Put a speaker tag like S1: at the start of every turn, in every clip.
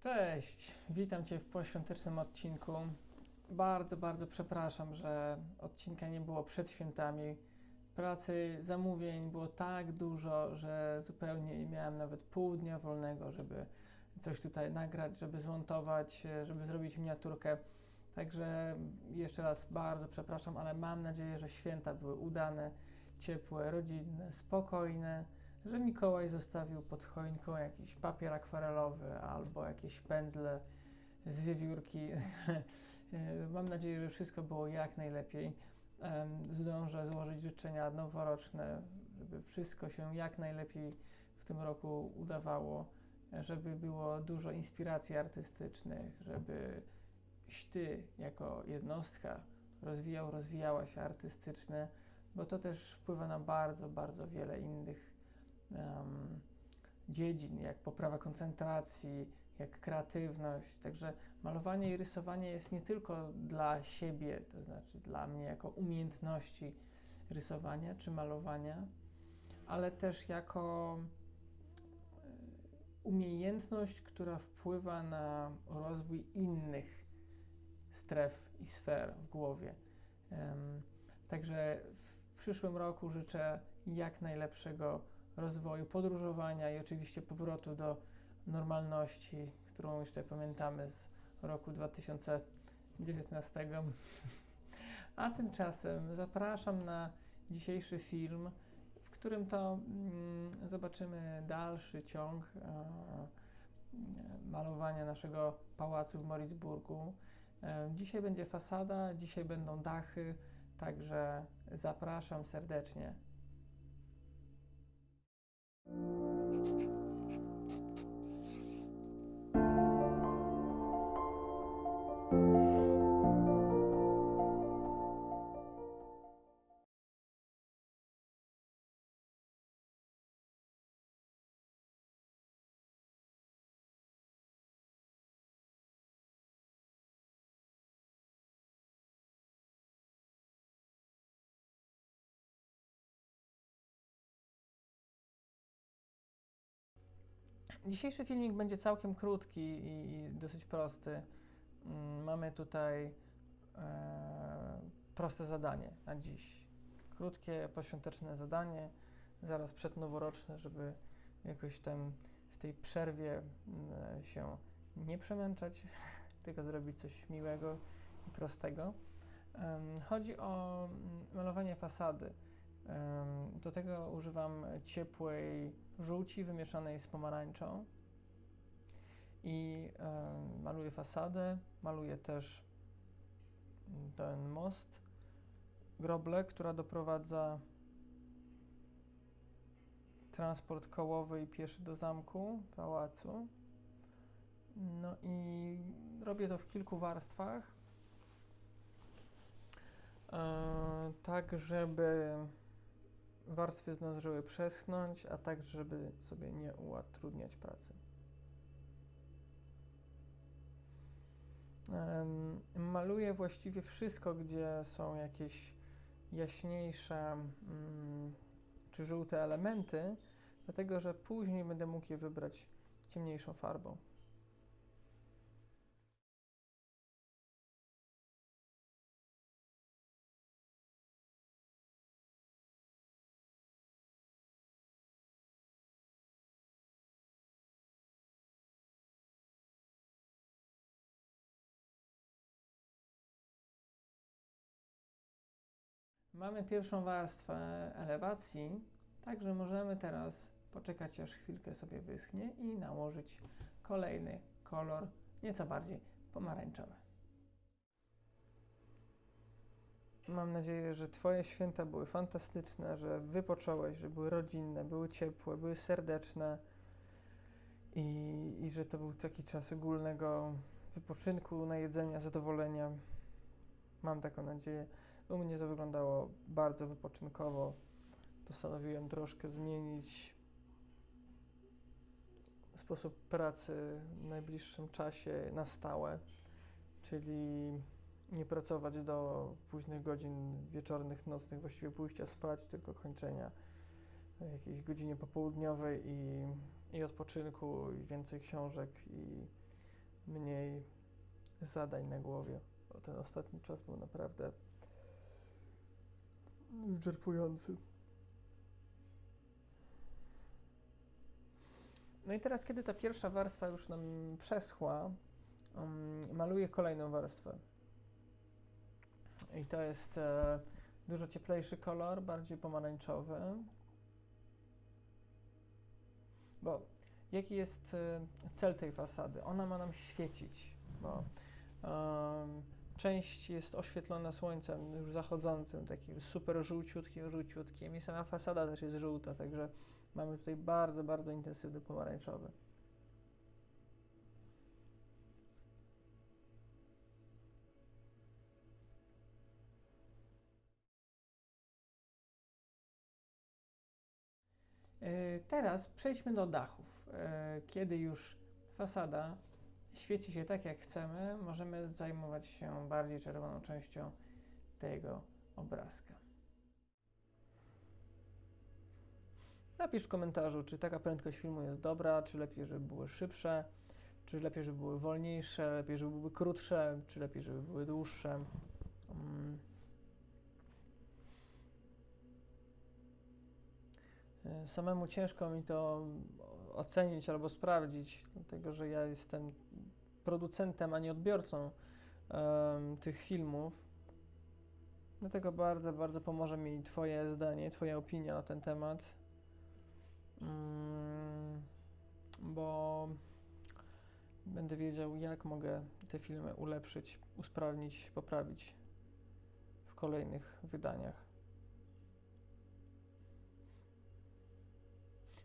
S1: Cześć, witam Cię w poświątecznym odcinku. Bardzo, bardzo przepraszam, że odcinka nie było przed świętami. Pracy, zamówień było tak dużo, że zupełnie nie miałem nawet pół dnia wolnego, żeby coś tutaj nagrać, żeby zmontować, żeby zrobić miniaturkę. Także jeszcze raz bardzo przepraszam, ale mam nadzieję, że święta były udane, ciepłe, rodzinne, spokojne że Mikołaj zostawił pod choinką jakiś papier akwarelowy albo jakieś pędzle z wiewiórki. Mam nadzieję, że wszystko było jak najlepiej. Zdążę złożyć życzenia noworoczne, żeby wszystko się jak najlepiej w tym roku udawało, żeby było dużo inspiracji artystycznych, żebyś ty jako jednostka rozwijał, rozwijała się artystycznie, bo to też wpływa na bardzo, bardzo wiele innych em, dziedzin, jak poprawa koncentracji, jak kreatywność. Także malowanie i rysowanie jest nie tylko dla siebie, to znaczy dla mnie jako umiejętności rysowania czy malowania, ale też jako e, umiejętność, która wpływa na rozwój innych stref i sfer w głowie. Em, Także w przyszłym roku życzę jak najlepszego rozwoju, podróżowania i oczywiście powrotu do normalności, którą jeszcze pamiętamy z roku 2019. A tymczasem zapraszam na dzisiejszy film, w którym to mm, zobaczymy dalszy ciąg e, malowania naszego pałacu w Moritzburgu. E, dzisiaj będzie fasada, dzisiaj będą dachy, także zapraszam serdecznie. Thank you. Dzisiejszy filmik będzie całkiem krótki i dosyć prosty. Mm, Mamy tutaj e, proste zadanie na dziś. Krótkie, poświąteczne zadanie, zaraz przednoworoczne, żeby jakoś tam w tej przerwie mm, się nie przemęczać, tylko zrobić coś miłego i prostego. Chodzi o mm, malowanie fasady. Do tego używam ciepłej żółci wymieszanej z pomarańczą i maluję fasadę, maluję też ten most, groblę, która doprowadza transport kołowy i pieszy do zamku, pałacu. No i robię to w kilku warstwach, e, tak żeby warstwy zdążyły przeschnąć, a tak, żeby sobie nie utrudniać pracy. Maluję właściwie wszystko, gdzie są jakieś jaśniejsze mm, czy żółte elementy, dlatego że później będę mógł je wybrać ciemniejszą farbą. Mamy pierwszą warstwę elewacji, także możemy teraz poczekać aż chwilkę sobie wyschnie i nałożyć kolejny kolor, nieco bardziej pomarańczowy. Mam nadzieję, że Twoje święta były fantastyczne, że wypocząłeś, że były rodzinne, były ciepłe, były serdeczne i, i że to był taki czas ogólnego wypoczynku, najedzenia, zadowolenia. Mam taką nadzieję. U mnie to wyglądało bardzo wypoczynkowo. Postanowiłem troszkę zmienić sposób pracy w najbliższym czasie na stałe, czyli nie pracować do późnych godzin wieczornych, nocnych, właściwie pójścia spać, tylko kończenia jakiejś godzinie popołudniowej i, i odpoczynku, i więcej książek, i mniej zadań na głowie. Bo ten ostatni czas był naprawdę wyczerpujący. No i teraz, kiedy ta pierwsza warstwa już nam przeschła, um, maluję kolejną warstwę. I to jest e, dużo cieplejszy kolor, bardziej pomarańczowy. Bo jaki jest e, cel tej fasady? Ona ma nam świecić, bo część jest oświetlona słońcem już zachodzącym, takim super żółciutkim, żółciutkim i sama fasada też jest żółta, także mamy tutaj bardzo, bardzo intensywny pomarańczowy. E, Teraz przejdźmy do dachów. E, Kiedy już fasada świeci się tak, jak chcemy, możemy zajmować się bardziej czerwoną częścią tego obrazka. Napisz w komentarzu, czy taka prędkość filmu jest dobra, czy lepiej, żeby były szybsze, czy lepiej, żeby były wolniejsze, lepiej, żeby były krótsze, czy lepiej, żeby były dłuższe. Mm. E, Samemu ciężko mi to ocenić albo sprawdzić, dlatego że ja jestem producentem, a nie odbiorcą em, tych filmów. Dlatego bardzo, bardzo pomoże mi Twoje zdanie, Twoja opinia na ten temat. Mm, bo będę wiedział, jak mogę te filmy ulepszyć, usprawnić, poprawić w kolejnych wydaniach.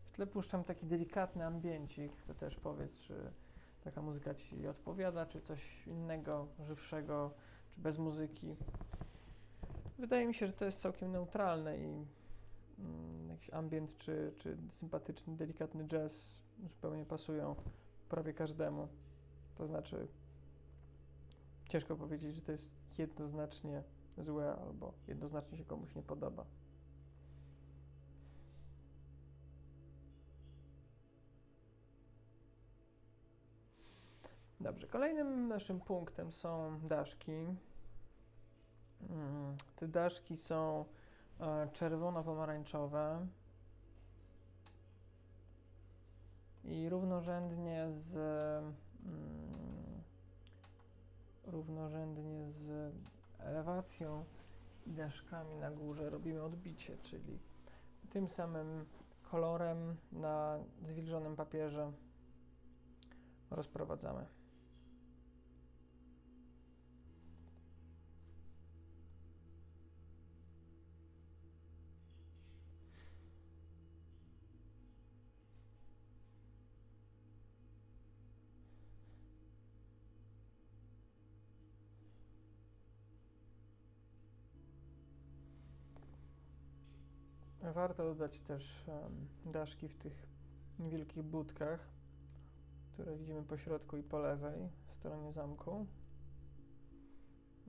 S1: W tle puszczam taki delikatny ambiencik, to też powiedz, czy taka muzyka Ci odpowiada, czy coś innego, żywszego, czy bez muzyki. Wydaje mi się, że to jest całkiem neutralne i mm, jakiś ambient, czy, czy sympatyczny, delikatny jazz zupełnie pasują prawie każdemu. To znaczy, ciężko powiedzieć, że to jest jednoznacznie złe albo jednoznacznie się komuś nie podoba. Dobrze, kolejnym naszym punktem są daszki. Mm, Te daszki są e, czerwono-pomarańczowe i równorzędnie z mm, równorzędnie z elewacją i daszkami na górze robimy odbicie, czyli tym samym kolorem na zwilżonym papierze rozprowadzamy. Warto dodać też daszki w tych niewielkich budkach, które widzimy po środku i po lewej stronie zamku.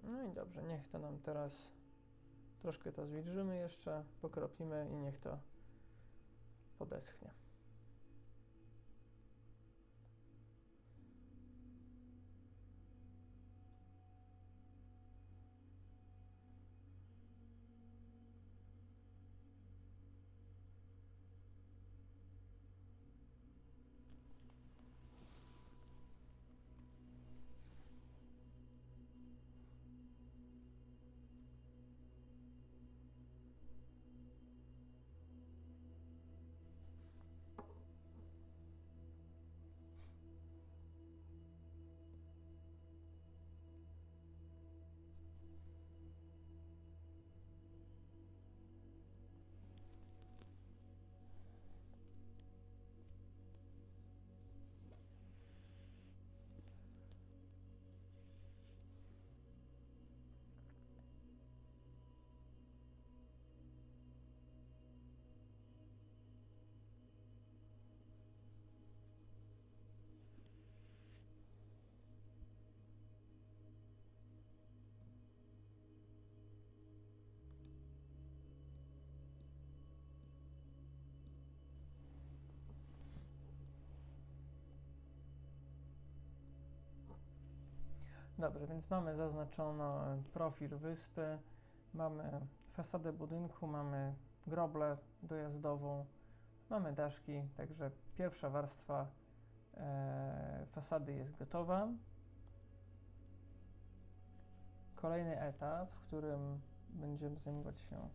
S1: No i dobrze, niech to nam teraz troszkę to zwilżymy jeszcze, pokropimy i niech to podeschnie. Dobrze, więc mamy zaznaczono profil wyspy, mamy fasadę budynku, mamy groblę dojazdową, mamy daszki, także pierwsza warstwa e, fasady jest gotowa. Kolejny etap, w którym będziemy zajmować się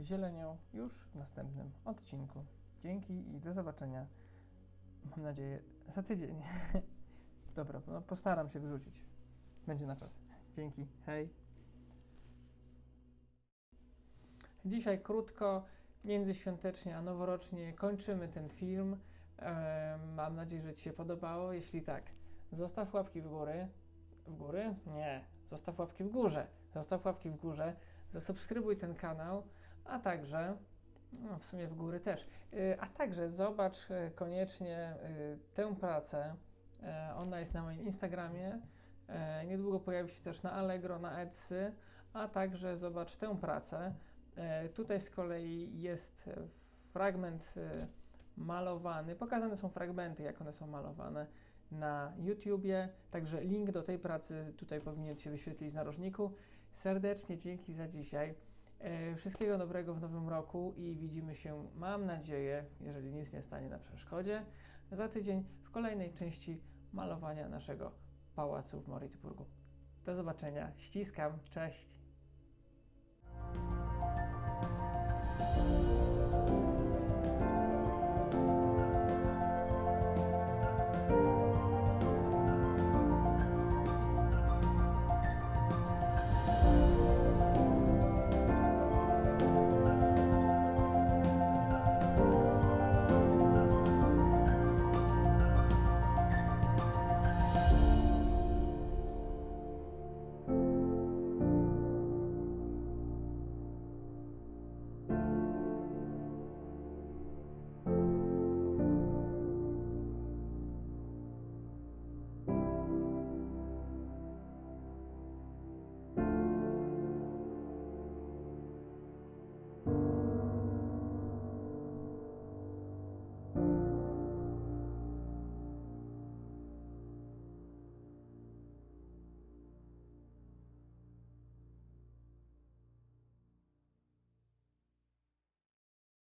S1: zielenią już w następnym odcinku. Dzięki i do zobaczenia. Mam nadzieję za tydzień. Dobra, no postaram się wrzucić. Będzie na czas. Dzięki. Hej. Dzisiaj krótko, międzyświątecznie a noworocznie kończymy ten film. Mam nadzieję, że Ci się podobało. Jeśli tak, zostaw łapki w górę. W góry? Nie. Zostaw łapki w górze. Zostaw łapki w górze. Zasubskrybuj ten kanał, a także, no w sumie w góry też, Y, a także zobacz y, koniecznie y, tę pracę. Ona jest na moim Instagramie. E, Niedługo pojawi się też na Allegro, na Etsy, a także zobacz tę pracę. E, Tutaj z kolei jest fragment e, malowany. Pokazane są fragmenty, jak one są malowane na YouTubie. Także link do tej pracy tutaj powinien się wyświetlić w narożniku. Serdecznie dzięki za dzisiaj. Wszystkiego dobrego w nowym roku i widzimy się, mam nadzieję, jeżeli nic nie stanie na przeszkodzie, za tydzień w kolejnej części malowania naszego pałacu w Moritzburgu. Do zobaczenia. Ściskam. Cześć.